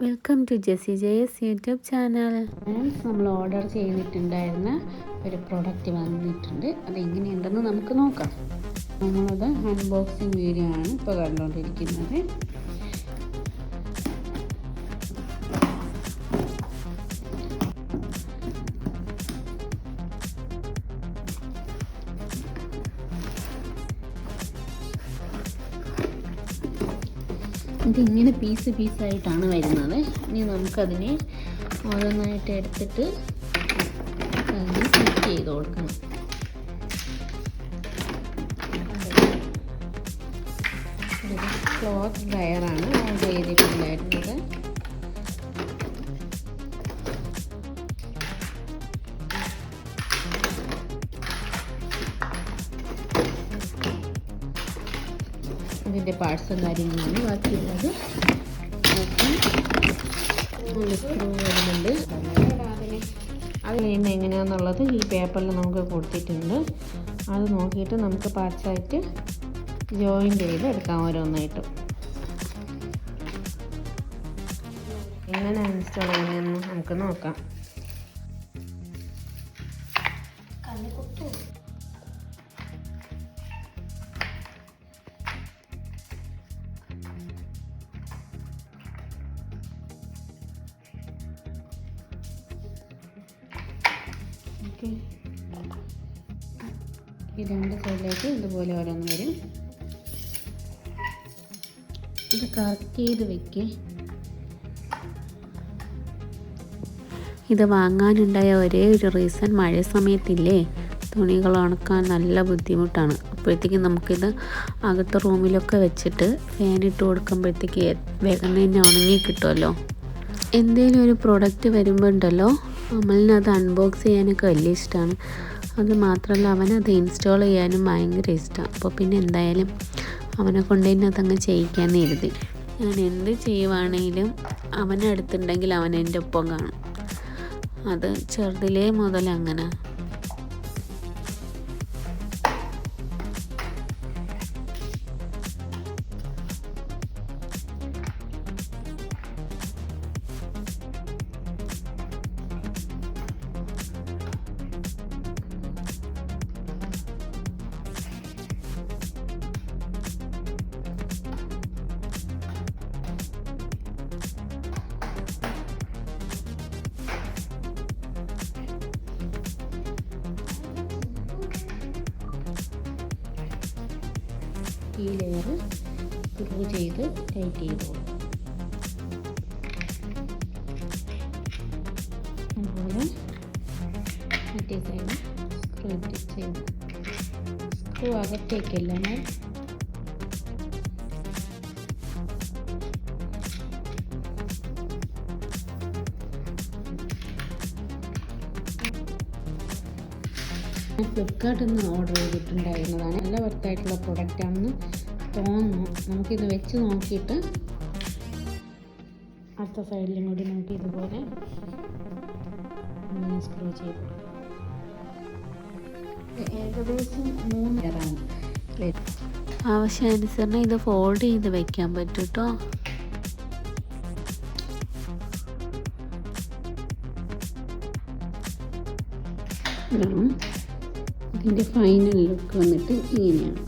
Welcome to JC Jays YouTube channel നമ്മൾ order ചെയ്തിട്ടുണ്ടായിരുന്ന ഒരു പ്രോഡക്റ്റ് വന്നിട്ടുണ്ട്. അത് എങ്ങനെയുണ്ടെന്ന് നമുക്ക് നോക്കാം. നമ്മളത് അൺബോക്സിങ് വീഡിയോ ആണ് ഇപ്പോൾ കണ്ടുകൊണ്ടിരിക്കുന്നത് ഇതിങ്ങനെ പീസ് പീസായിട്ടാണ് വരുന്നത്. ഇനി നമുക്കതിനെ ഓരോന്നായിട്ട് എടുത്തിട്ട് അതിന് സെറ്റ് ചെയ്ത് കൊടുക്കണം. ക്ലോത്ത് ഓർഡർ ചെയ്തിട്ടുണ്ടായിരുന്നത്. ഇതിന്റെ പാർട്സും കാര്യങ്ങളാണ് ബാക്കിയുള്ളത്. അത് ചെയ്യുന്നത് എങ്ങനെയാണെന്നുള്ളത് ഈ പേപ്പറിൽ നമുക്ക് കൊടുത്തിട്ടുണ്ട്. അത് നോക്കിയിട്ട് നമുക്ക് പാർട്സായിട്ട് ജോയിൻ ചെയ്ത് എടുക്കാം ഓരോന്നായിട്ട്. എങ്ങനെയാണ് ഇൻസ്റ്റാൾ ചെയ്യുന്നതെന്ന് നമുക്ക് നോക്കാം. ഓക്കെ ഈ രണ്ട് സൈഡിലേക്ക് ഇതുപോലെ ഓരോന്ന് വരും. ഇത് കറക്റ്റ് ചെയ്ത് വെക്കേ. ഇത് വാങ്ങാനുണ്ടായ ഒരേ ഒരു റീസൺ മഴ സമയത്തില്ലേ? തുണികൾ ഉണക്കാൻ നല്ല ബുദ്ധിമുട്ടാണ്. അപ്പോഴത്തേക്കും നമുക്കിത് അകത്ത് റൂമിലൊക്കെ വെച്ചിട്ട് ഫാൻ ഇട്ട് കൊടുക്കുമ്പോഴത്തേക്ക് വേഗം തന്നെ ഉണങ്ങി കിട്ടുമല്ലോ എന്തെങ്കിലും ഒരു പ്രോഡക്റ്റ് വരുമ്പോൾ ഉണ്ടല്ലോ നമ്മളിനത് അൺബോക്സ് ചെയ്യാനൊക്കെ വലിയ ഇഷ്ടമാണ് അത് മാത്രമല്ല അവനത് ഇൻസ്റ്റാൾ ചെയ്യാനും ഭയങ്കര ഇഷ്ടമാണ് അപ്പോൾ പിന്നെ എന്തായാലും അവനെ കൊണ്ട് തന്നെ അതങ്ങ് ചെയ്യിക്കാമെന്ന് എഴുതി ഞാൻ എന്ത് ചെയ്യുവാണെങ്കിലും അവനടുത്തുണ്ടെങ്കിൽ അവൻ എന്റെ ഒപ്പം കാണും. അത് ചെറുതിലേ മുതൽ അങ്ങനെ. ഈ ലെയർ സ്ക്രൂ ചെയ്ത് ടൈറ്റ് ചെയ്ത്. അതുപോലെ മറ്റേ സൈഡ് സ്ക്രൂ ചെയ്ത്. സ്ക്രൂ അകത്തേക്കല്ല ഞാൻ ഞാൻ ഫ്ലിപ്കാർട്ടിൽ നിന്ന് ഓർഡർ ചെയ്തിട്ടുണ്ടായിരുന്നതാണ്. നല്ല വർത്തായിട്ടുള്ള പ്രൊഡക്റ്റാണെന്ന് തോന്നുന്നു. നമുക്കിത് വെച്ച് നോക്കിയിട്ട് അടുത്ത സൈഡിലും കൂടി നമുക്ക് ഇതുപോലെ സ്ക്രൂ ചെയ്ത് ഏകദേശം മൂന്ന് ലെയറാണ് ആവശ്യാനുസരണം ഇത് ഫോൾഡ് ചെയ്ത് വെക്കാൻ പറ്റും കേട്ടോ ഇതിന്റെ ഫൈനൽ ലുക്ക് വന്നിട്ട് ഇങ്ങനെയാണ്.